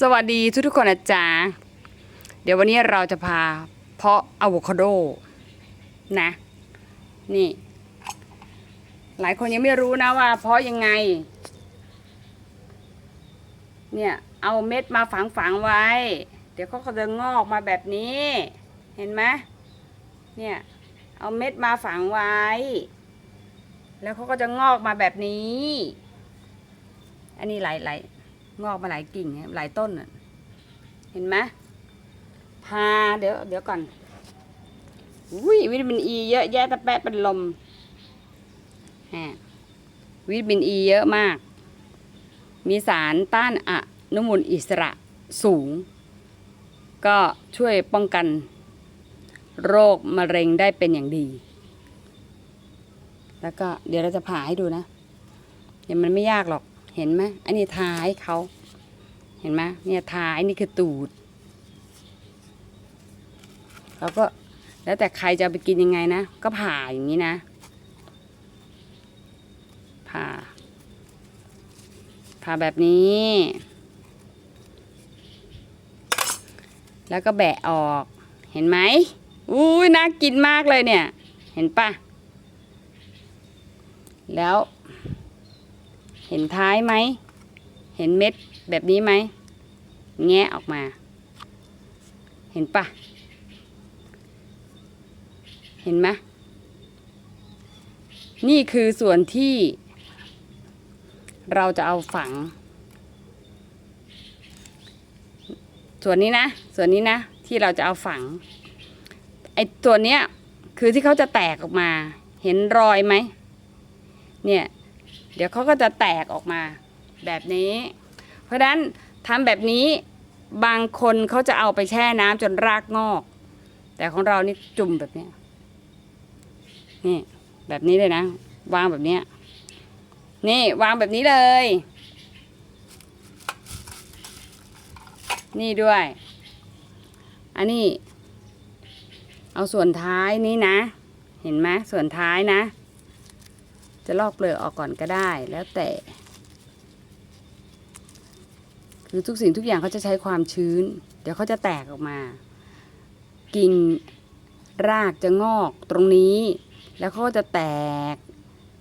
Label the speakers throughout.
Speaker 1: สวัสดีทุกทุกๆคนนะจ๊ะเดี๋ยววันนี้เราจะพาเพาะอะโวคาโดนะ นี่ หลายคนยังไม่รู้นะว่าเพาะยังไง เนี่ย เอาเม็ดมาฝังฝังไว้ เดี๋ยวเขาก็จะงอกมาแบบนี้ เห็นไหมเนี่ย เอาเม็ดมาฝังไว้ แล้วเขาก็จะงอกมาแบบนี้ อันนี้หลายหลาย งอกมาหลายกิ่งหลายต้นเห็นไหมพาเดี๋ยวเดี๋ยวก่อนอุ้ยวิตามินอีเยอะแยะตะแปะเป็นลมฮะวิตามินอีเยอะมาก มีสารต้านอนุมูลอิสระสูง ก็ช่วยป้องกันโรคมะเร็งได้เป็นอย่างดี แล้วก็เดี๋ยวเราจะผ่าให้ดูนะเดี๋ยวมันไม่ยากหรอก เห็นไหมอันนี้ท้าให้เขาเห็นไหมเนี่ยท้าอันนี้คือตูดแล้วก็แล้วแต่ใครจะไปกินยังไงนะ ก็ผ่าอย่างนี้นะ ผ่า ผ่าแบบนี้ แล้วก็แบะออก เห็นไหมอุ้ยน่ากินมากเลยเนี่ย เห็นปะแล้ว เห็นท้ายไหม เห็นเม็ดแบบนี้ไหม แงะออกมา เห็นปะเห็นไหมนี่คือส่วนที่ เราจะเอาฝัง ส่วนนี้นะ ส่วนนี้นะ ที่เราจะเอาฝัง ไอ้ตัวเนี้ยคือที่เขาจะแตกออกมา เห็นรอยไหม เนี่ย เดี๋ยวเขาก็จะแตกออกมาแบบนี้ เพราะฉะนั้นทำแบบนี้บางคนเขาจะเอาไปแช่น้ำจนรากงอก แต่ของเรานี่จุ่มแบบนี้นี่แบบนี้เลยนะ วางแบบนี้นี่วางแบบนี้เลย นี่ด้วย อันนี้ เอาส่วนท้ายนี้นะ เห็นไหมส่วนท้ายนะ จะลอกเปลือกออกก่อนก็ได้ แล้วแต่ คือทุกสิ่งทุกอย่างเขาจะใช้ความชื้น เดี๋ยวเขาจะแตกออกมา กิ่งรากจะงอกตรงนี้ แล้วเขาก็จะแตก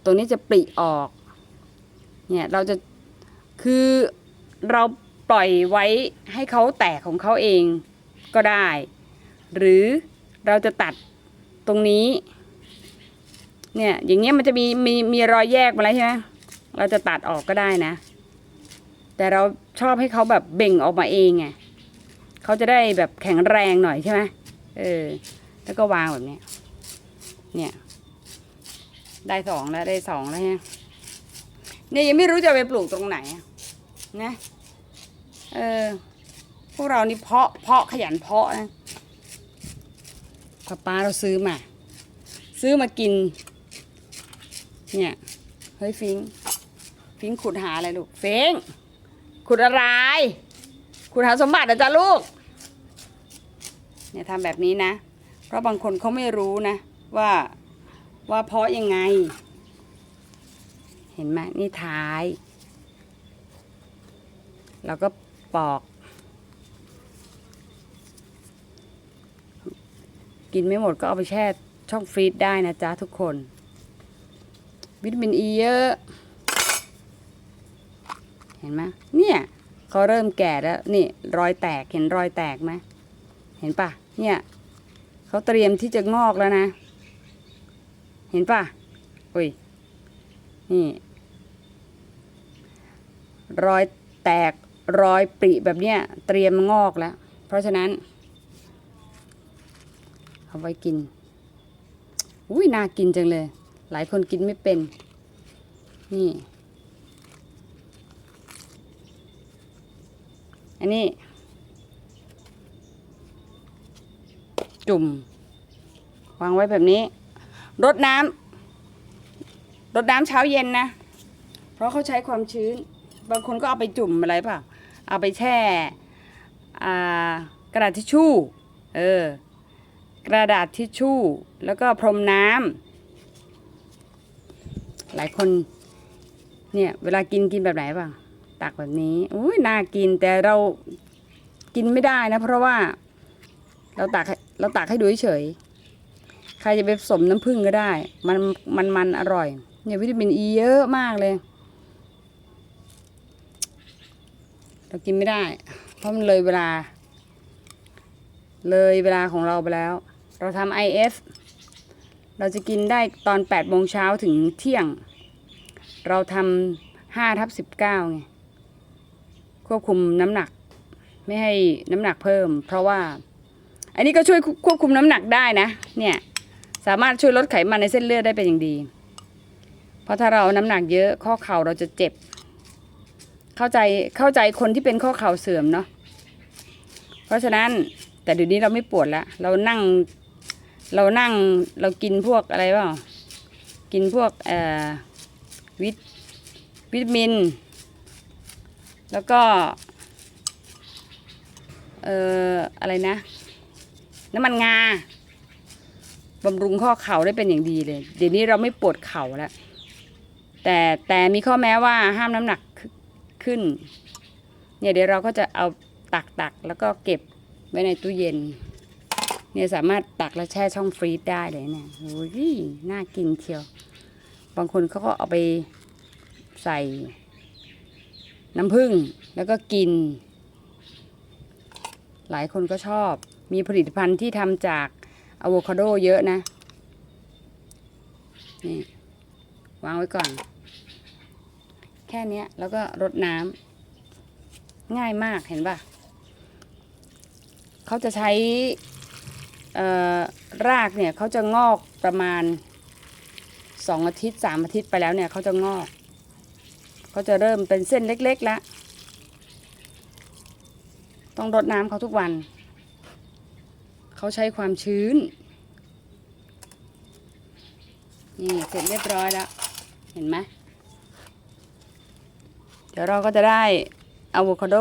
Speaker 1: ตรงนี้จะปริออก เนี่ยเราจะคือเราปล่อยไว้ให้เขาแตกของเขาเองก็ได้ หรือเราจะตัดตรงนี้ เนี่ย อย่างเงี้ยมันจะมีมีมีรอยแยกมาแล้วใช่ไหมเราจะตัดออกก็ได้นะ แต่เราชอบให้เขาแบบเบ่งออกมาเองไงเขาจะได้แบบแข็งแรงหน่อยใช่ไหมเออ แล้วก็วางแบบนี้เนี่ย ได้สองแล้วได้สองแล้วเนี่ยเนี่ยยังไม่รู้จะไปปลูกตรงไหนนะเออพวกเรานี่เพาะเพาะขยันเพาะนะป้าป้าเราซื้อมา ซื้อมากิน เนี่ย เฮ้ยฟิง ฟิงขุดหาอะไรลูกเฟิง ขุดอะไร ขุดหาสมบัติเหรอจ๊ะลูก เนี่ยทำแบบนี้นะ เพราะบางคนเขาไม่รู้นะ ว่าว่าเพราะยังไง เห็นไหมนี่ท้ายเราก็ปอก กินไม่หมดก็เอาไปแช่ช่องฟรีซได้นะจ๊ะทุกคน วิตามินอีเยอะ เห็นไหมเนี่ยเขาเริ่มแก่แล้วนี่รอยแตกเห็นรอยแตกไหมเห็นปะเนี่ยเขาเตรียมที่จะงอกแล้วนะ เห็นปะอุ้ยนี่รอยแตกรอยปริแบบเนี้ยเตรียมงอกแล้ว เพราะฉะนั้น เอาไว้กิน อุ้ยน่ากินจังเลย หลายคนกินไม่เป็น นี่ อันนี้ จุ่ม วางไว้แบบนี้ รดน้ำรดน้ำเช้าเย็นนะ เพราะเขาใช้ความชื้น บางคนก็เอาไปจุ่มอะไรเปล่า เอาไปแช่กระดาษทิชชู่ เออ กระดาษทิชชู่ แล้วก็พรมน้ำหลายคน เนี่ย เวลากินกินแบบไหนบ้างตักแบบนี้อุ้ยน่ากินแต่เรากินไม่ได้นะ เพราะว่าเราตักเราตักให้ดูเฉยใครจะไปผสมน้ำผึ้งก็ได้ มันมันมันอร่อย เนี่ยวิตามินอีเยอะมากเลย เรากินไม่ได้ เพราะมันเลยเวลา เลยเวลาของเราไปแล้ว เราทำ IF เราจะกินได้ตอน8โมงเช้าถึงเที่ยง เราทำ5ทับ19ไงควบคุมน้ำหนัก ไม่ให้น้ำหนักเพิ่ม เพราะว่า อันนี้ก็ช่วยควบคุมน้ำหนักได้นะ เนี่ยสามารถช่วยลดไขมันในเส้นเลือดได้เป็นอย่างดี เพราะถ้าเราน้ำหนักเยอะข้อเข่าเราจะเจ็บ เข้าใจเข้าใจคนที่เป็นข้อเข่าเสื่อมเนาะเพราะฉะนั้นแต่เดี๋ยวนี้เราไม่ปวดแล้วเรานั่งเรานั่งเรากินพวกอะไรเปล่ากินพวกเอ่อ วิตวิตามิน แล้วก็เอ่ออะไรนะ น้ำมันงาบำรุงข้อเข่าได้เป็นอย่างดีเลย เดี๋ยวนี้เราไม่ปวดเข่าแล้ว แต่แต่มีข้อแม้ว่าห้ามน้ำหนักขึ้น เนี่ยเดี๋ยวเราก็จะเอาตักตักแล้วก็เก็บไว้ในตู้เย็น เนี่ยสามารถตักแล้วแช่ช่องฟรีซได้เลยเนี่ยโอ้ยน่ากินเชียว บางคนเขาก็เอาไปใส่น้ำผึ้งแล้วก็กิน หลายคนก็ชอบ มีผลิตภัณฑ์ที่ทำจากอะโวคาโดเยอะนะ นี่ วางไว้ก่อน แค่นี้แล้วก็รดน้ำง่ายมากเห็นป่ะ เขาจะใช้รากเนี่ยเขาจะงอกประมาณ สองอาทิตย์สามอาทิตย์ไปแล้วเนี่ยเขาจะงอกเขาจะเริ่มเป็นเส้นเล็กๆแล้ว ต้องรดน้ำเขาทุกวัน เขาใช้ความชื้น นี่เสร็จเรียบร้อยแล้ว เห็นไหมเดี๋ยวเราก็จะได้อะโวคาโด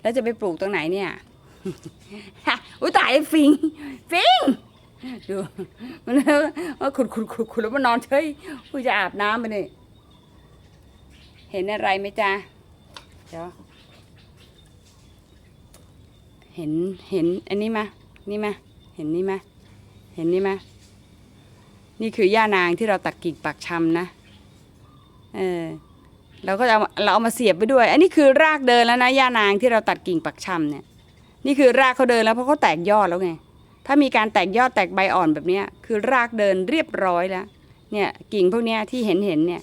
Speaker 1: แล้วจะไปปลูกตรงไหนเนี่ย อุ้ยตายฟิง ฟิง ดูมันแล้วว่าขุดขุดขุดขุดแล้วมันนอนเฉยกูจะอาบน้ำไปนี่เห็นอะไรไหมจ๊ะเดี๋ยวเห็นเห็นอันนี้มานี่มาเห็นนี่มาเห็นนี่มานี่คือย่านางที่เราตัดกิ่งปักชำนะเออเราก็จะเอาเราเอามาเสียบไปด้วย อันนี้คือรากเดินแล้วนะย่านางที่เราตัดกิ่งปักชำเนี่ย นี่คือรากเขาเดินแล้วเพราะเขาแตกยอดแล้วไง ถ้ามีการแตกยอดแตกใบอ่อนแบบนี้คือรากเดินเรียบร้อยแล้ว เนี่ยกิ่งพวกนี้ที่เห็นเห็นเนี่ย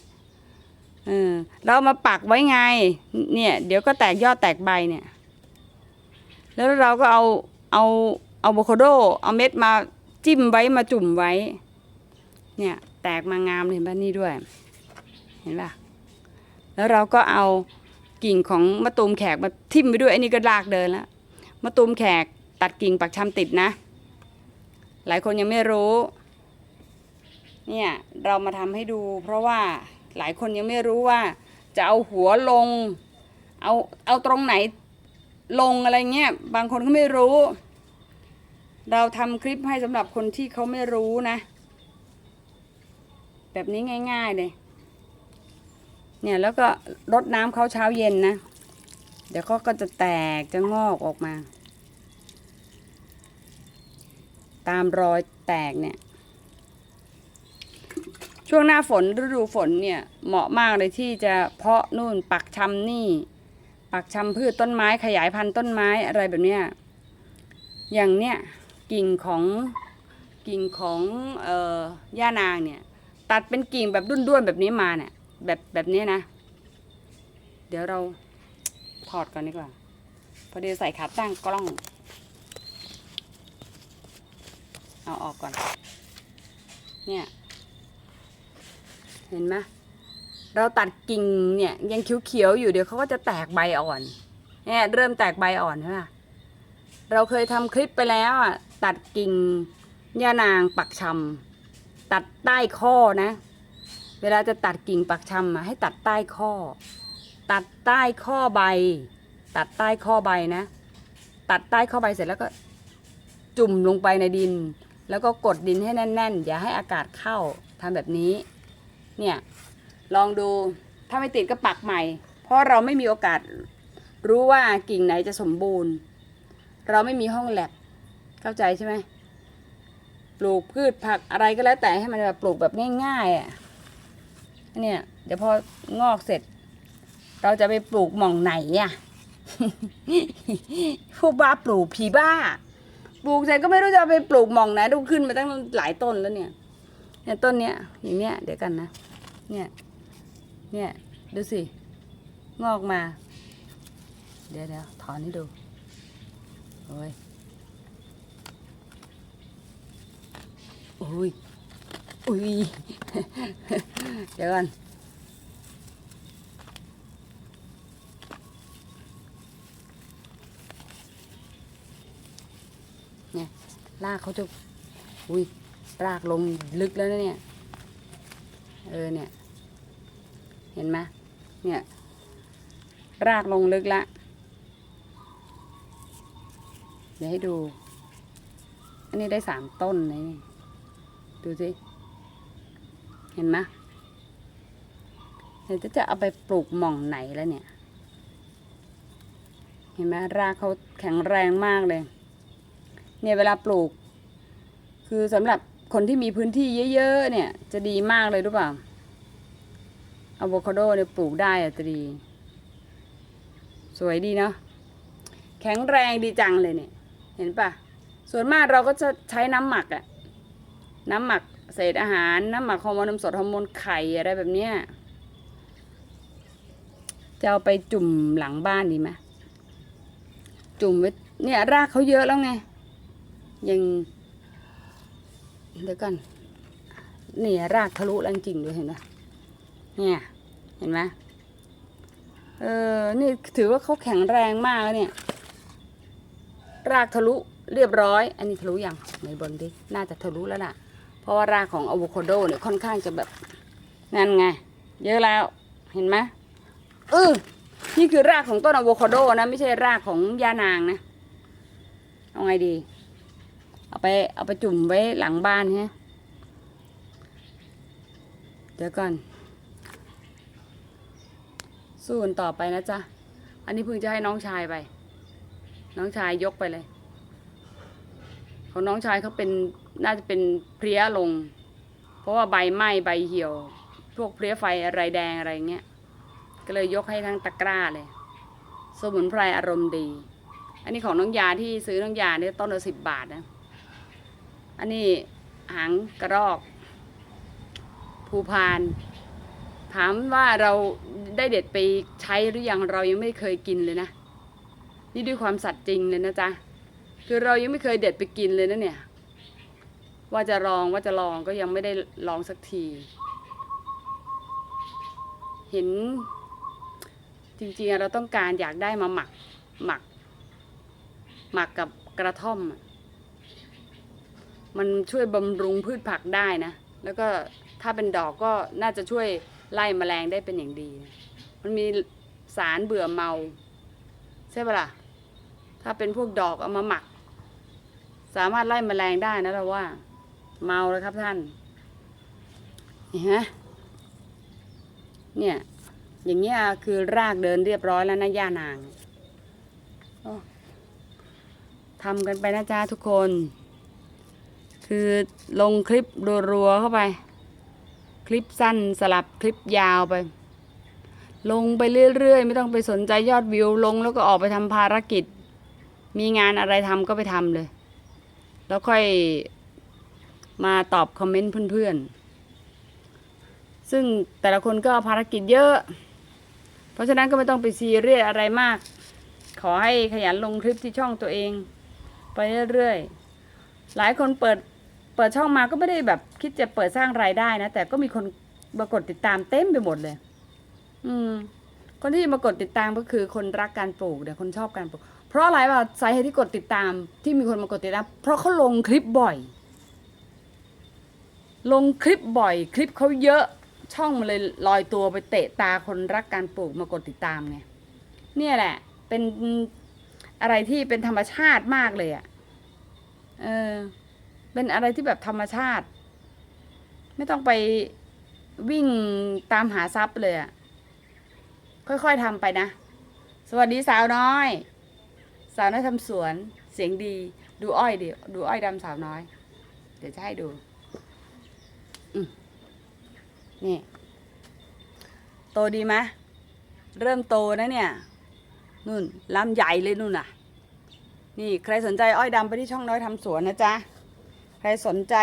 Speaker 1: เออเราเอามาปักไว้ไง เนี่ย เดี๋ยวก็แตกยอดแตกใบเนี่ย แล้วเราก็เอาเอาเอาโวคโด เอาเม็ดมาจิ้มไว้มาจุ่มไว้ เนี่ย แตกมางามเลยเห็นป่ะนี่ด้วย เห็นป่ะแล้วเราก็เอากิ่งของมะตูมแขกมาทิ่มไปด้วยอ้นี่ก็รากเดินแล้วมะตูมแขกตัดกิ่งปักชำติดนะ หลายคนยังไม่รู้ เนี่ยเรามาทำให้ดู เพราะว่าหลายคนยังไม่รู้ว่า จะเอาหัวลง เอาเอาตรงไหนลงอะไรเงี้ยบางคนก็ไม่รู้ เราทำคลิปให้สำหรับคนที่เขาไม่รู้นะ แบบนี้ง่าย ๆเลยเนี่ยแล้วก็รดน้ำเขาเช้าเย็นนะ เดี๋ยวเขาก็จะแตกจะงอกออกมา ตามรอยแตกเนี่ย ช่วงหน้าฝนฤดูฝนเนี่ยเหมาะมากเลยที่จะเพาะนู่นปักชำนี่ ปักชำพืชต้นไม้ขยายพันธุ์ต้นไม้อะไรแบบเนี้ยอย่างเนี้ยกิ่งของกิ่งของเอ่อย่านางเนี่ย ตัดเป็นกิ่งแบบด้วนๆแบบนี้มาเนี่ย แบบแบบนี้นะ เดี๋ยวเราถอดก่อนดีกว่าพอดีใส่ขาตั้งกล้อง เอาออกก่อน เนี่ย เห็นไหมเราตัดกิ่งเนี่ย ยังเขียวๆอยู่เดี๋ยวเขาก็จะแตกใบอ่อน เนี่ยเริ่มแตกใบอ่อนใช่ไหมเราเคยทำคลิปไปแล้วอะตัดกิ่งย่านางปักชำตัดใต้ข้อนะ เวลาจะตัดกิ่งปักชำอะให้ตัดใต้ข้อ ตัดใต้ข้อใบ ตัดใต้ข้อใบนะ ตัดใต้ข้อใบเสร็จแล้วก็จุ่มลงไปในดิน แล้วก็กดดินให้แน่น ๆ อย่าให้อากาศเข้าทำแบบนี้ เนี่ย ลองดูถ้าไม่ติดก็ปักใหม่ เพราะเราไม่มีโอกาสรู้ว่ากิ่งไหนจะสมบูรณ์ เราไม่มีห้องแลบเข้าใจใช่ไหมปลูกพืชผักอะไรก็แล้วแต่ให้มันแบบปลูกแบบง่ายๆอะเนี่ยเดี๋ยวพองอกเสร็จ เราจะไปปลูกหม่องไหนอะพวกบ้าปลูกผีบ้า ปลูกเสร็จก็ไม่รู้จะเอาไปปลูกหม่องไหนดูขึ้นมาตั้งหลายต้นแล้วเนี่ยเนี่ยต้นเนี้ยอย่างเนี้ยเดี๋ยวกันนะเนี่ยเนี่ยดูสิงอกมา เดี๋ยวเดี๋ยวถอนให้ดูโอ้ยโอ้ยอุ้ยเดี๋ยวก่อน เนี่ยรากเขาจะอุ้ยรากลงลึกแล้วนะเนี่ย เออเนี่ย เห็นไหมเนี่ยรากลงลึกละ เดี๋ยวให้ดู อันนี้ได้สามต้นเลยนี่ ดูสิ เห็นไหมเดี๋ยวจะจะเอาไปปลูกหม่องไหนแล้วเนี่ย เห็นไหมรากเขาแข็งแรงมากเลย เนี่ยเวลาปลูก คือสำหรับคนที่มีพื้นที่เยอะๆ เนี่ย จะดีมากเลยรู้เปล่าอะโวคาโดเนี่ยปลูกได้อะจะดีสวยดีเนาะแข็งแรงดีจังเลยเนี่ย เห็นปะส่วนมากเราก็จะใช้น้ำหมักอะน้ำหมักเศษอาหาร น้ำหมักฮอร์โมนนมสดฮอร์โมนไข่อะไรแบบเนี้ยจะเอาไปจุ่มหลังบ้านดีไหมจุ่มไว้เนี่ยรากเขาเยอะแล้วไง ยังเดี๋ยวกันเนี่ยรากทะลุแล้วจริงด้วยเห็นไหมเนี่ยเห็นไหมเออนี่ถือว่าเขาแข็งแรงมากแล้วเนี่ย รากทะลุเรียบร้อย อันนี้ทะลุยังไหนบนดิน่าจะทะลุแล้วล่ะ เพราะว่ารากของอะโวคาโดเนี่ยค่อนข้างจะแบบนั่นไง เยอะแล้วเห็นไหมเออนี่คือรากของต้นอะโวคาโดนะ ไม่ใช่รากของยานางนะ เอาไงดี เอาไปเอาไปจุ่มไว้หลังบ้านฮะเดี๋ยวก่อน สู้กันต่อไปนะจ๊ะ อันนี้เพิ่งจะให้น้องชายไป น้องชายยกไปเลย ของน้องชายเขาเป็นน่าจะเป็นเพลี้ยลง เพราะว่าใบไหม้ใบเหี่ยว พวกเพลี้ยไฟอะไรแดงอะไรเงี้ย ก็เลยยกให้ทั้งตะกร้าเลย สมุนไพรอารมณ์ดี อันนี้ของน้องยาที่ซื้อน้องยาเนี่ยต้นละสิบบาทนะ อันนี้หางกระรอก ภูพาน ถามว่าเราได้เด็ดไปใช้หรือยังเรายังไม่เคยกินเลยนะ นี่ด้วยความสัตย์จริงเลยนะจ๊ะคือเรายังไม่เคยเด็ดไปกินเลยนะเนี่ย ว่าจะลองว่าจะลองก็ยังไม่ได้ลองสักที เห็นจริงๆเราต้องการอยากได้มาหมักหมัก หมักกับกระท่อมอะ มันช่วยบำรุงพืชผักได้นะ แล้วก็ถ้าเป็นดอกก็น่าจะช่วยไล่แมลงได้เป็นอย่างดี มันมีสารเบื่อเมา ใช่ปะล่ะ ถ้าเป็นพวกดอกเอามาหมัก สามารถไล่แมลงได้นะเราว่า เมาแล้วครับท่านเห็นไหมเนี่ย อย่างเงี้ยคือรากเดินเรียบร้อยแล้วนะย่านางทำกันไปนะจ๊ะทุกคน คือลงคลิปรัวๆเข้าไป คลิปสั้นสลับคลิปยาวไป ลงไปเรื่อยๆ ไม่ต้องไปสนใจยอดวิวลงแล้วก็ออกไปทำภารกิจ มีงานอะไรทำก็ไปทำเลย แล้วค่อยมาตอบคอมเมนต์เพื่อนๆ ซึ่งแต่ละคนก็ภารกิจเยอะ เพราะฉะนั้นก็ไม่ต้องไปซีเรียสอะไรมาก ขอให้ขยันลงคลิปที่ช่องตัวเอง ไปเรื่อยๆ หลายคนเปิด เปิดช่องมาก็ไม่ได้แบบคิดจะเปิดสร้างรายได้นะ แต่ก็มีคนมากดติดตามเต็มไปหมดเลย อืม คนที่มากดติดตามก็คือคนรักการปลูกเดี๋ยวคนชอบการปลูก เพราะอะไรวะสาเหตุที่กดติดตาม ที่มีคนมากดติดตาม เพราะเขาลงคลิปบ่อย ลงคลิปบ่อย คลิปเขาเยอะช่องมันเลยลอยตัวไปเตะตาคนรักการปลูกมากดติดตามไงเนี่ยแหละ เป็นอะไรที่เป็นธรรมชาติมากเลยอะ่ะ เออ เป็นอะไรที่แบบธรรมชาติ ไม่ต้องไปวิ่งตามหาทรัพย์เลยอะ่ะค่อยๆทำไปนะ สวัสดีสาวน้อย สาวน้อยทำสวน เสียงดี ดูอ้อยดิดูอ้อยดำสาวน้อย เดี๋ยวจะให้ดูนี่ โตดีไหมเริ่มโตนะเนี่ยนู่นลำใหญ่เลยนู่นน่ะ นี่ใครสนใจอ้อยดำไปที่ช่องน้อยทำสวนนะจ๊ะ ใครสนใจ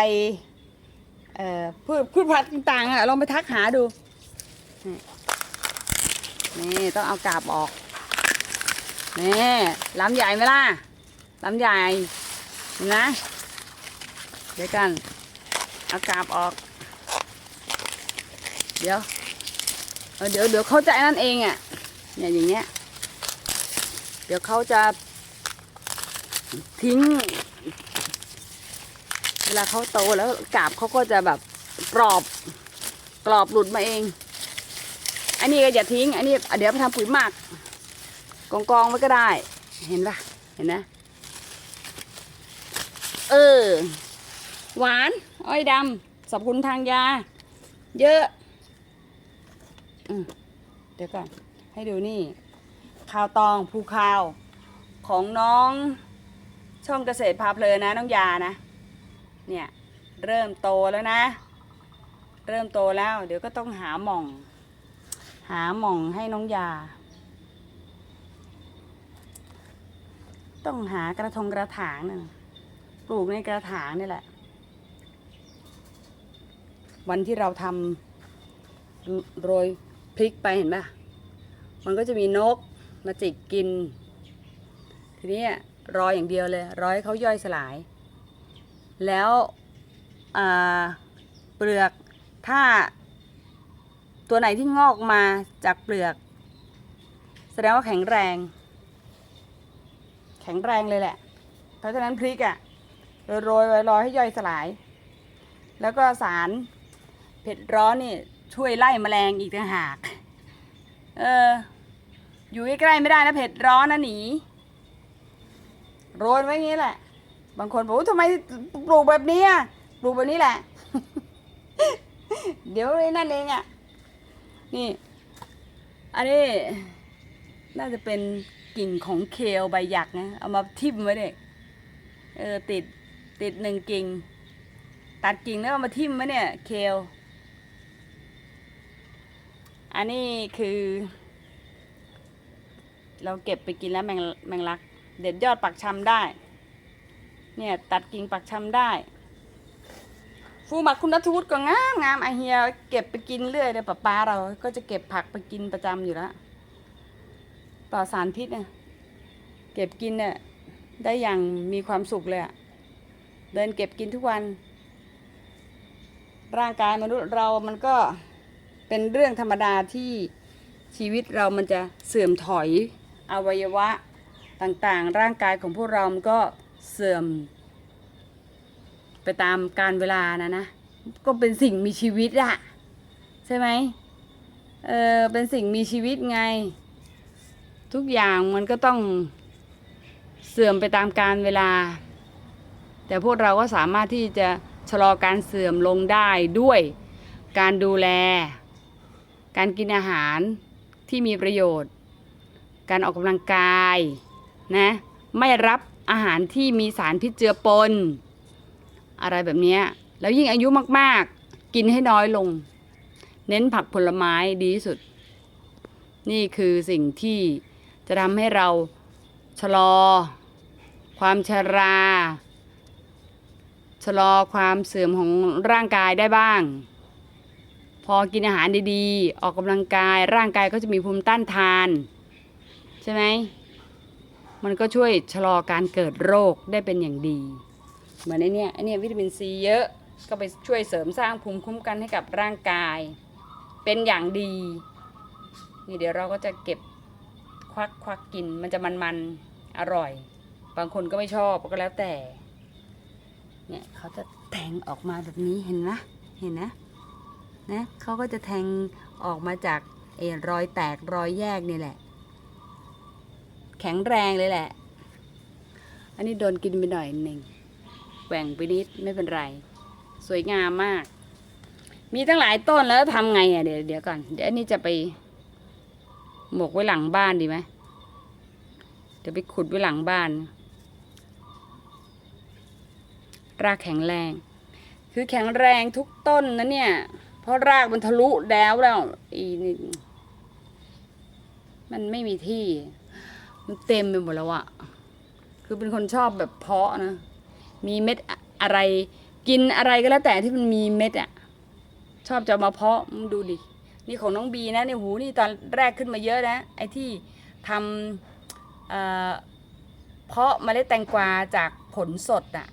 Speaker 1: เอ่อพืชพืชพันธุ์ต่างๆอะลองไปทักหาดู นี่ต้องเอากาบออก นี่ลำใหญ่ไหมล่ะลำใหญ่นะ เดี๋ยวกัน เอากาบออก เดี๋ยวเเดี๋ยวเดี๋ยวเขาจะนั่นเองอะเนี่ยอย่างเงี้ย เดี๋ยวเขาจะทิ้ง ลาเขาโตแล้วกาบเขาก็จะแบบกรอบกรอบหลุดมาเอง อันนี้ก็อย่าทิ้ง อันนี้เดี๋ยวไปทำปุ๋ยหมักกองกองๆไว้ก็ได้ เห็นปะเห็นนะ เออ หวาน อ้อยดำสรรพคุณทางยา เยอะอืมเดี๋ยวก่อนให้ดูนี่ข้าวตองภูข้าวของน้องช่องเกษตรพาเพลินนะ น้องยานะ เนี่ยเริ่มโตแล้วนะ เริ่มโตแล้ว เดี๋ยวก็ต้องหาหม่อง หาหม่องให้น้องยา ต้องหากระทงกระถางน่ะปลูกในกระถางนี่แหละ วันที่เราทำโรยพริกไปเห็นปะมันก็จะมีนกมาจิกกิน ทีนี้รออย่างเดียวเลย รอให้เขาย่อยสลาย แล้วเปลือกถ้าตัวไหนที่งอกมาจากเปลือก แสดงว่าแข็งแรง แข็งแรงเลยแหละ เพราะฉะนั้นพริกอะ่ะโรยไว้รอให้ย่อยสลาย แล้วก็สารเผ็ดร้อนนี่ช่วยไล่แมลงอีกต่างหาก เออ อยู่ใกล้ๆไม่ได้นะเผ็ดร้อนนะหนี โรยไว้งี้แหละ บางคนบอกว่าทำไมปลูกแบบนี้อะปลูกแบบนี้แหละ เดี๋ยวไอ้นั่นเองอะ นี่ อันนี้น่าจะเป็นกิ่งของเคลใบหยักนะ เอามาทิ่มไว้เด็กเออติดติดหนึ่งกิ่ง ตัดกิ่งแล้วเอามาทิ่มไว้เนี่ย เคลอันนี้คือ เราเก็บไปกินแล้วแมงแมงลัก เด็ดยอดปักชำได้ เนี่ยตัดกิ่งปักชำได้ฟูหมักคุณนัทวุฒิก็งามงามไอเฮียเก็บไปกินเรื่อยเลยป้าป้าเราก็จะเก็บผักไปกินประจำอยู่แล้วปลอดสารพิษเนี่ยเก็บกินเนี่ยได้อย่างมีความสุขเลยอะเดินเก็บกินทุกวัน ร่างกายมนุษย์เรามันก็เป็นเรื่องธรรมดาที่ชีวิตเรามันจะเสื่อมถอยอวัยวะต่างๆ ร่างกายของพวกเรามันก็ เสื่อม ไปตามการเวลานะนะ ก็เป็นสิ่งมีชีวิตอะใช่ไหมเออเป็นสิ่งมีชีวิตไง ทุกอย่างมันก็ต้องเสื่อมไปตามการเวลา แต่พวกเราก็สามารถที่จะชะลอการเสื่อมลงได้ด้วยการดูแล การกินอาหารที่มีประโยชน์ การออกกำลังกายนะ ไม่รับ อาหารที่มีสารพิษเจือปน อะไรแบบนี้แล้วยิ่งอายุมากๆ กินให้น้อยลง เน้นผักผลไม้ดีที่สุด นี่คือสิ่งที่จะทำให้เราชะลอ ความชรา ชะลอความเสื่อมของร่างกายได้บ้าง พอกินอาหารดีๆ ออกกำลังกายร่างกายก็จะมีภูมิต้านทาน ใช่ไหม มันก็ช่วยชะลอการเกิดโรคได้เป็นอย่างดี เหมือนไอเนี้ยไอเนี้ยวิตามินซีเยอะก็ไปช่วยเสริมสร้างภูมิคุ้มกันให้กับร่างกาย เป็นอย่างดีนี่เดี๋ยวเราก็จะเก็บควักควักกินมันจะมันๆอร่อย บางคนก็ไม่ชอบก็แล้วแต่ เนี่ยเขาจะแทงออกมาแบบนี้เห็นไหมเห็นนะนะเขาก็จะแทงออกมาจากเออรอยแตกรอยแยกนี่แหละ แข็งแรงเลยแหละ อันนี้โดนกินไปหน่อยหนึ่งแหว่งไปนิดไม่เป็นไร สวยงามมาก มีตั้งหลายต้นแล้วทำไงอะเดี๋ยวเดี๋ยวก่อนเดี๋ยวอันนี้จะไป หมกไว้หลังบ้านดีไหมเดี๋ยวไปขุดไว้หลังบ้าน รากแข็งแรง คือแข็งแรงทุกต้นนะเนี่ย เพราะรากมันทะลุแล้วแล้วอีนี่มันไม่มีที่ มันเต็มไปหมดแล้วอะคือเป็นคนชอบแบบเพาะนะ มีเม็ดอะไร กินอะไรก็แล้วแต่ที่มันมีเม็ดอะชอบจะมาเพาะมึงดูดิ นี่ของน้องบีนะเนี่ยหูนี่ตอนแรกขึ้นมาเยอะนะ ไอ้ที่ทำเอ่อเพาะเมล็ดแตงกวาจากผลสดอะ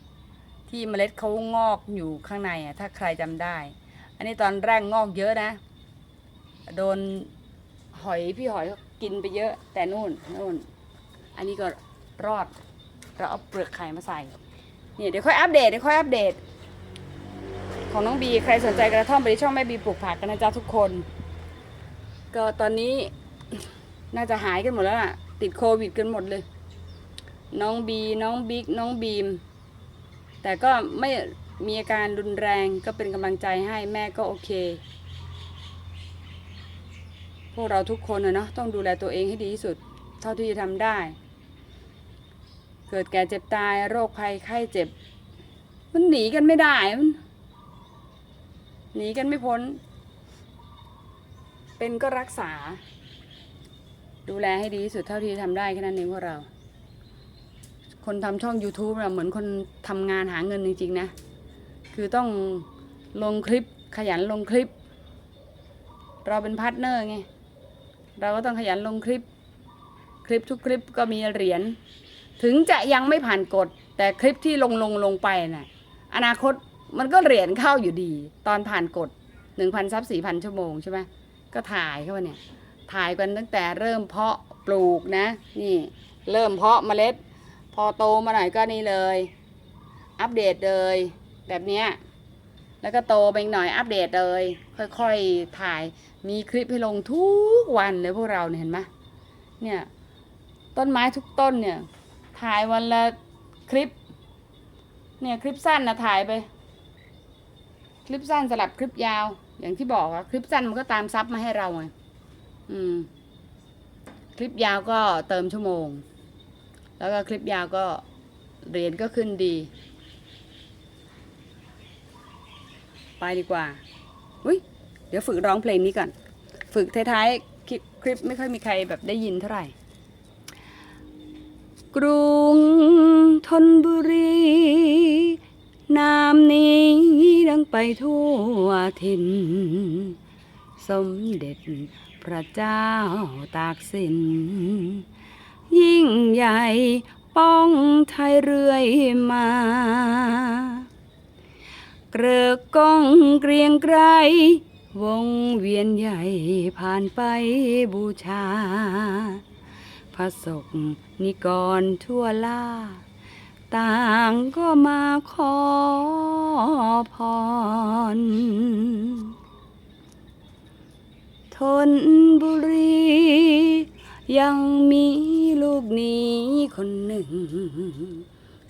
Speaker 1: ที่เมล็ดเขางอกอยู่ข้างในอะถ้าใครจำได้ อันนี้ตอนแรกงอกเยอะนะ โดนหอยพี่หอยกินไปเยอะแต่นู่นนู่น อันนี้ก็รอดเราเอาเปลือกไข่มาใส่เนี่ยเดี๋ยวค่อยอัปเดตเดี๋ยวค่อยอัปเดต ของน้องบีใครสนใจกระท่อมไปที่ช่องแม่บีปลูกผักกันนะจ๊ะทุกคน ก็ตอนนี้น่าจะหายกันหมดแล้วล่ะ ติดโควิดกันหมดเลย น้องบีน้องบิ๊กน้องบีม แต่ก็ไม่มีอาการรุนแรงก็เป็นกำลังใจให้แม่ก็โอเค พวกเราทุกคนนะเนาะต้องดูแลตัวเองให้ดีที่สุด เท่าที่จะทำได้ เกิดแก่เจ็บตายโรคภัยไข้เจ็บ มันหนีกันไม่ได้มันหนีกันไม่พ้น เป็นก็รักษา ดูแลให้ดีที่สุดเท่าที่ทำได้แค่นั้นเองพวกเรา คนทำช่อง YouTube เราเหมือนคนทำงานหาเงินจริงๆนะ คือต้องลงคลิปขยันลงคลิป เราเป็นพาร์ทเนอร์ไง เราก็ต้องขยันลงคลิป คลิปทุกคลิปก็มีเหรียญ ถึงจะยังไม่ผ่านกฎ แต่คลิปที่ลงลงลงไปน่ะอนาคตมันก็เหรียญเข้าอยู่ดี ตอนผ่านกฎหนึ่งพันซับสี่พันชั่วโมงใช่ไหมก็ถ่ายเข้ามาเนี่ย ถ่ายกันตั้งแต่เริ่มเพาะปลูกนะ นี่เริ่มเพาะเมล็ด พอโตมาหน่อยก็นี่เลย อัปเดตเลย แบบเนี้ยแล้วก็โตไปหน่อยอัปเดตเลย ค่อยๆถ่ายมีคลิปให้ลงทุกวันเลยพวกเราเนี่ยเห็นไหมเนี่ยต้นไม้ทุกต้นเนี่ย ถ่ายวันละคลิป เนี่ยคลิปสั้นนะถ่ายไป คลิปสั้นสลับคลิปยาว อย่างที่บอกอะคลิปสั้นมันก็ตามซับมาให้เราไงอืม คลิปยาวก็เติมชั่วโมง แล้วก็คลิปยาวก็เหรียญก็ขึ้นดี ไปดีกว่าอุ้ยเดี๋ยวฝึกร้องเพลงนี้ก่อน ฝึกท้ายๆคลิปคลิปไม่ค่อยมีใครแบบได้ยินเท่าไหร่ กรุงธนบุรี นามนี้ดังไปทั่วถิ่น สมเด็จพระเจ้าตากสิน ยิ่งใหญ่ป้องไทยเรื่อยมา เกลือกก้องเกรียงไกรวงเวียนใหญ่ผ่านไปบูชา พระศกนิกรทั่วล่า ต่างก็มาขอพร ทนบุรี ยังมีลูกนี้คนหนึ่ง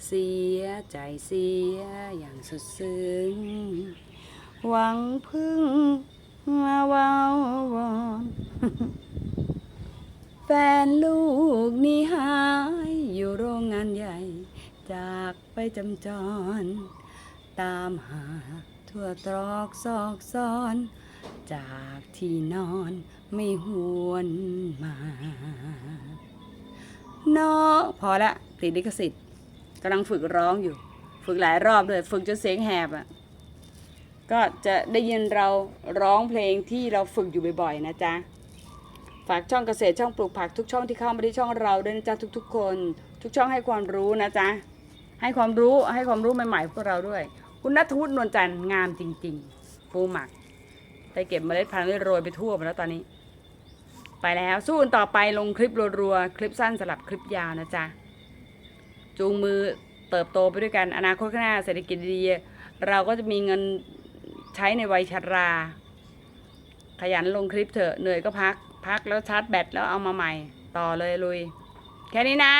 Speaker 1: เสียใจเสียอย่างสุดซึ้ง หวังพึ่งมาวาววอน แฟนลูกนี่หายอยู่โรงงานใหญ่ จากไปจำจร ตามหาทั่วตรอกซอกซอน จากที่นอนไม่หวนมา นอพอละติดลิขสิทธิ์กำลังฝึกร้องอยู่ ฝึกหลายรอบเลยฝึกจนเสียงแหบอะก็จะได้ยินเราร้องเพลงที่เราฝึกอยู่บ่อยๆนะจ๊ะ ฝากช่องเกษตรช่องปลูกผักทุกช่องที่เข้ามาที่ช่องเราด้วยนะจ๊ะทุก ๆ คน ทุกช่องให้ความรู้นะจ๊ะให้ความรู้ให้ความรู้ใหม่ๆพวกเราด้วย คุณนัทวุฒินวลจันทร์งามจริงๆปูหมักได้เก็บเมล็ดพันธุ์ไว้โรยไปทั่วหมดแล้วตอนนี้ ไปแล้วสู้กันต่อไปลงคลิปรัวๆคลิปสั้นสลับคลิปยาวนะจ๊ะจูงมือเติบโตไปด้วยกันอนาคตข้างหน้าเศรษฐกิจดีเราก็จะมีเงินใช้ในวัยชรา ขยันลงคลิปเถอะเหนื่อยก็พัก พักแล้วชาร์จแบตแล้วเอามาใหม่ ต่อเลยลุย แค่นี้นะ